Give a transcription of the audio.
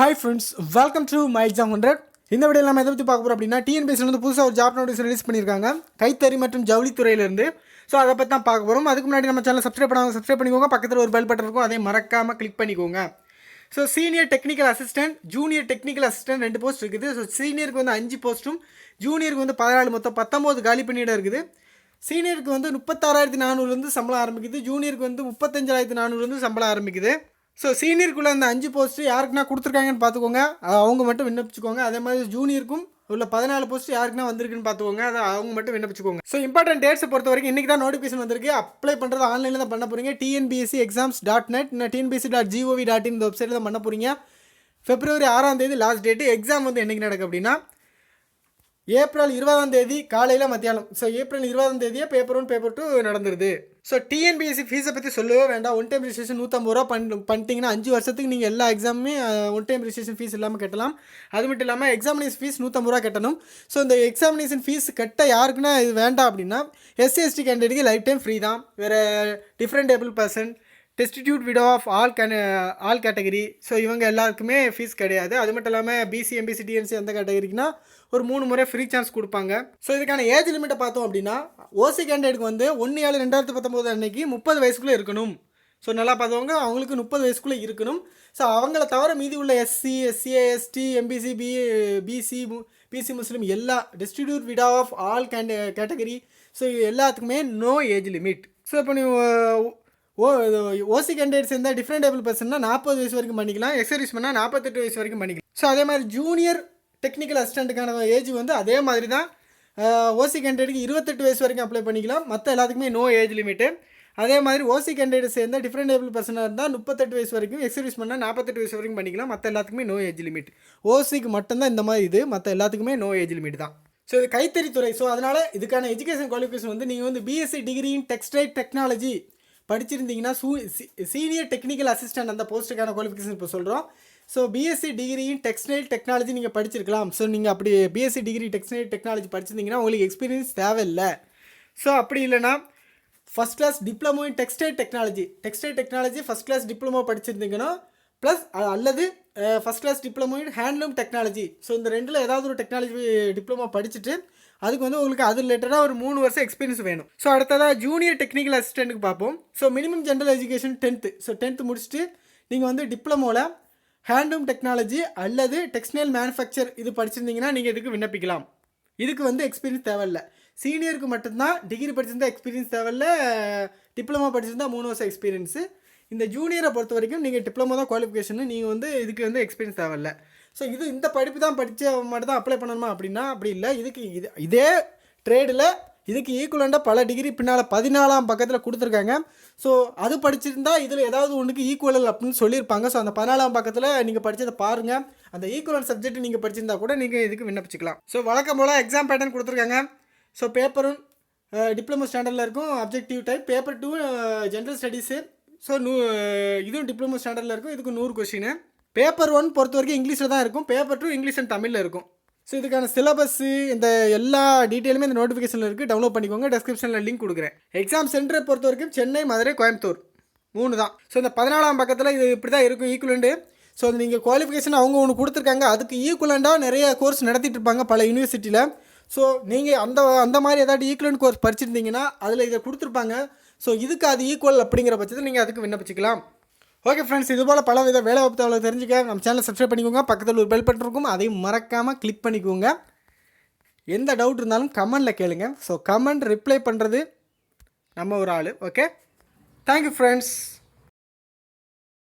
Hi friends welcome to my exam hundred இந்த video நம்ம எதை பற்றி பார்க்க போகிறோம் அப்படின்னா டிஎன்பிஎஸ்சில் வந்து புதுசாக ஒரு ஜாப் நோட்டீஸ் ரிலீஸ் பண்ணியிருக்காங்க. கைத்தறி மற்றும் ஜவுளித்துறையிலேருந்து ஸோ அதை பற்றி தான் பார்க்க போகிறோம் அதுக்கு முன்னாடி நம்ம சேனல் சப்ஸ்கிரைப் பண்ணாங்க சப்ஸ்கிரைப் பண்ணிக்கோங்க. பக்கத்தில் ஒரு பெல் பட்டன் இருக்கும். அதை மறக்காமல் கிளிக் பண்ணிக்கோங்க. So senior technical assistant junior technical assistant ரெண்டு போஸ்ட் இருக்குது. ஸோ சீனியருக்கு வந்து அஞ்சு போஸ்ட்டும் ஜூனியருக்கு வந்து பதினாலு மொத்தம் பத்தொம்போது காலி பண்ணியிடம் இருக்குது. சீனியருக்கு வந்து முப்பத்தாறாயிரத்தி நானூறுலேருந்து சம்பளம் ஆரம்பிக்குது. ஜூனியருக்கு வந்து முப்பத்தஞ்சாயிரத்தி நானூறுலேருந்து சம்பளம் ஆரம்பிக்குது. ஸோ சீனியருக்குள்ளே அந்த அஞ்சு போஸ்ட்டு யாருக்குன்னா கொடுத்துருக்காங்கன்னு பார்த்துக்கோங்க. அவங்க மட்டும் விண்ணப்பிச்சுக்கோங்க. அதே மாதிரி ஜூனியருக்கும் உள்ள பதினாலு போஸ்ட் யாருக்குன்னா வந்திருக்குன்னு பார்த்துக்கோங்க. அதை அவங்க மட்டும் விண்ணப்பிச்சுக்கோங்க. ஸோ இம்பார்ட்டன்ட் டேட்ஸை பொறுத்த வரைக்கும் இன்றைக்கி தான் நோட்டிஃபிகேஷன் வந்திருக்கு. அப்ளை பண்ணுறது ஆன்லைனில் தான் பண்ண போகிறீங்க TNPSC exams dot net TNPSC dot GOV dot in இந்த வெப்சைட்டில் தான் பண்ண போகிறீங்க பிப்ரவரி ஆறாம் தேதி லாஸ்ட் டேட்டு எக்ஸாம் வந்து என்னைக்கு நடக்கு அப்படின்னா ஏப்ரல் இருபதாம் தேதி காலையில் மத்தியானம். ஸோ ஏப்ரல் இருபதாம் தேதியே பேப்பர் ஒன் பேப்பர் டூ நடந்துருது. ஸோ டிஎன்பிஎஸ்சி ஃபீஸை பற்றி சொல்லவே வேண்டாம். ஒன் டைம் ரிஜிஸ்ட்ரேஷன் நூற்றம்பது ரூபா பண்ணி பண்ணிட்டீங்கன்னா அஞ்சு வருஷத்துக்கு நீங்கள் எல்லா எக்ஸாமுமே ஒன் டைம் ரிஜிஸ்ட்ரேஷன் ஃபீஸ் இல்லாமல் கட்டலாம். அது மட்டும் இல்லாமல் எக்ஸாமினேஷன் ஃபீஸ் நூற்றம்பது ரூபா கட்டணும். ஸோ இந்த எக்ஸாமினேஷன் ஃபீஸ் கட்ட யாருக்குன்னா இது வேண்டாம் அப்படின்னா எஸ்சி எஸ்டி கேண்டிடேட்டுக்கு லைஃப் டைம் ஃப்ரீ தான். வேறு different table person destitute widow of all can all category so இவங்க எல்லாருக்குமே ஃபீஸ் கிடையாது. அது மட்டும் இல்லாமல் பிசி எம்பிசி டிஎன்சி எந்த கேட்டகரிக்குனா ஒரு மூணு முறை ஃப்ரீ சான்ஸ் கொடுப்பாங்க. ஸோ இதுக்கான ஏஜ் லிமிட்டை பார்த்தோம் அப்படின்னா ஓசி கேண்டிடேட்டுக்கு வந்து ஒன்று ஏழு ரெண்டாயிரத்து பத்தொம்போது அன்னைக்கு முப்பது வயசுக்குள்ளே இருக்கணும். ஸோ நல்லா பார்த்தவங்க அவங்களுக்கு முப்பது வயசுக்குள்ளே இருக்கணும். ஸோ அவங்கள தவிர மீதி உள்ள SC SCA ST MBC B BC BC Muslim எல்லா destitute widow of all can category so எல்லாத்துக்குமே நோ ஏஜ் லிமிட் ஸோ இப்போ நீ ஓ ஓசி கேண்டிடேட்ஸ் இருந்தால் டிஃப்ரெண்ட் டேபிள் பர்சன்னா நாற்பது வயசு வரைக்கும் பண்ணிக்கலாம். எக்ஸர்வீஸ் பண்ணால் நாற்பத்தெட்டு வயசு வரைக்கும் பண்ணிக்கலாம். ஸோ அதே மாதிரி ஜூனியர் டெக்னிக்கல் அசிஸ்டண்ட்டுக்கான ஏஜ் வந்து அதே மாதிரி தான். ஓசி கேண்டிடேட்டுக்கு இருபத்தெட்டு வயசு வரைக்கும் அப்ளை பண்ணிக்கலாம். மற்ற எல்லாத்துக்குமே நோ ஏஜ் லிமிட்டு அதே மாதிரி ஓசி கேண்டிடேட் சேர்ந்தால் டிஃப்ரெண்ட் டேபிள் பர்சனாக இருந்தால் முப்பத்தெட்டு வயசு வரைக்கும் எக்ஸர்வீஸ் பண்ணால் நாற்பத்தெட்டு வயசு வரைக்கும் பண்ணிக்கலாம். மற்ற எல்லாத்துக்குமே நோ ஏஜ் லிமிட் ஓசிக்கு மட்டும்தான் இந்த மாதிரி இது. மற்ற எல்லாத்துக்குமே நோ ஏஜ் லிமிட் தான். ஸோ இது கைத்தறித்துறை ஸோ அதனால் இதுக்கான எஜுகேஷன் குவாலிஃபிகேஷன் வந்து நீங்கள் வந்து BSc degree in textile technology படிச்சிருந்தீங்கன்னா so senior technical assistant அந்த போஸ்ட்டுக்கான குவாலிஃபிகேஷன் இப்போ சொல்கிறோம் so BSc degree in textile technology நீங்கள் படிச்சிருக்கலாம். ஸோ நீங்கள் அப்படி பிஎஸ்சி டிகிரி டெக்ஸ்டைல் டெக்னாலஜி படிச்சிருந்தீங்கன்னா உங்களுக்கு எக்ஸ்பீரியன்ஸ் தேவையில்லை. ஸோ அப்படி இல்லைனா first class diploma in textile technology textile technology first class diploma படிச்சிருந்தீங்கன்னா plus அல்லது first class diploma in handloom technology so இந்த ரெண்டில் ஏதாவது ஒரு டெக்னாலஜி டிப்ளமோ படிச்சுட்டு அதுக்கு வந்து உங்களுக்கு அது ரிலேட்டடாக ஒரு மூணு வருஷம் எக்ஸ்பீரியன்ஸ் வேணும். ஸோ அடுத்ததாக ஜூனியர் டெக்னிக்கல் அசிஸ்டண்ட்டுக்கு பார்ப்போம். So minimum general education tenth so tenth முடிச்சுட்டு நீங்கள் வந்து டிப்ளமோவில் ஹேண்ட்லூம் டெக்னாலஜி அல்லது டெக்ஸ்டைல் மேனுஃபேக்சர் இது படிச்சிருந்தீங்கன்னா நீங்கள் இதுக்கு விண்ணப்பிக்கலாம். இதுக்கு வந்து எக்ஸ்பீரியன்ஸ் தேவையில்ல. சீனியருக்கு மட்டும்தான் டிகிரி படிச்சிருந்தா எக்ஸ்பீரியன்ஸ் தேவையில்ல. டிப்ளமோ படிச்சிருந்தா மூணு வருஷம் எக்ஸ்பீரியன்ஸு இந்த ஜூனியரை பொறுத்த வரைக்கும் நீங்கள் டிப்ளமோ தான் குவாலிஃபிகேஷன் நீங்கள் வந்து இதுக்கு வந்து எக்ஸ்பீரியன்ஸ் தேவையில்ல. ஸோ இது இந்த படிப்பு தான் படித்த மட்டும் தான் அப்ளை பண்ணணுமா அப்படின்னா அப்படி இல்லை. இதுக்கு இது இதே ட்ரேடில் இதுக்கு ஈக்குவலண்டாக பல டிகிரி பின்னால் பதினாலாம் பக்கத்தில் கொடுத்துருக்காங்க. ஸோ அது படிச்சிருந்தா இதில் ஏதாவது ஒன்றுக்கு ஈக்குவல் அப்படின்னு சொல்லியிருப்பாங்க. ஸோ அந்த பதினாலாம் பக்கத்தில் நீங்கள் படித்ததை பாருங்கள் அந்த ஈக்குவலன் சப்ஜெக்ட் நீங்கள் படிச்சிருந்தா கூட நீங்கள் இதுக்கு விண்ணப்பிச்சிக்கலாம். ஸோ வழக்கம் போல் எக்ஸாம் பேட்டர்ன் கொடுத்துருக்காங்க. ஸோ பேப்பரும் டிப்ளமோ ஸ்டாண்டர்டில் இருக்கும். Objective type paper two general studies so நூ இதுவும் டிப்ளமோ ஸ்டாண்டர்டில் இருக்கும். இதுக்கு நூறு கொஷின் பேப்பர் ஒன் பொறுத்த வரைக்கும் இங்கிலீஷில் தான் இருக்கும். பேப்பர் டூ இங்கிலீஷ் அண்ட் தமிழில் இருக்கும். ஸோ இதுக்கான சிலபஸ்ஸு இந்த எல்லா டீட்டெயிலுமே இந்த நோட்டிஃபிகேஷனில் இருக்குது டவுன்லோட் பண்ணிக்கோங்க. டெஸ்கிரிப்ஷனில் லிங்க் கொடுக்குறேன். எக்ஸாம் சென்டரை பொறுத்த வரைக்கும் சென்னை மதுரை கோயம்புத்தூர். மூணு தான். ஸோ இந்த பதினாலாம் பக்கத்தில் இது இப்படி தான் இருக்கும் ஈக்குவலண்டு ஸோ அது நீங்கள் குவாலிஃபிகேஷன் அவங்க ஒன்று கொடுத்துருக்காங்க. அதுக்கு ஈக்குவலண்டாக நிறைய கோர்ஸ் நடத்திட்டு இருப்பாங்க பல யூனிவர்சிட்டியில் ஸோ நீங்கள் அந்த அந்த மாதிரி ஏதாவது ஈக்குவலண்ட் கோர்ஸ் படிச்சிருந்தீங்கன்னா அதில் இதை கொடுத்துருப்பாங்க. ஸோ இதுக்கு அது ஈக்குவல் அப்படிங்கிற பட்சத்தில் நீங்கள் அதுக்கு விண்ணப்பிச்சிக்கலாம். ஓகே ஃப்ரெண்ட்ஸ் இது போல் பல வித வேலை வாய்ப்பு தகவலை தெரிஞ்சுக்க நம்ம சேனலை சப்ஸ்கிரைப் பண்ணிக்கோங்க. பக்கத்தில் ஒரு பெல் பட்டன் இருக்கும். அதையும் மறக்காமல் கிளிக் பண்ணிக்கோங்க. எந்த டவுட் இருந்தாலும் கமெண்டில் கேளுங்க. ஸோ கமெண்ட் ரிப்ளை பண்ணுறது நம்ம ஒரு ஆள். Okay thank you friends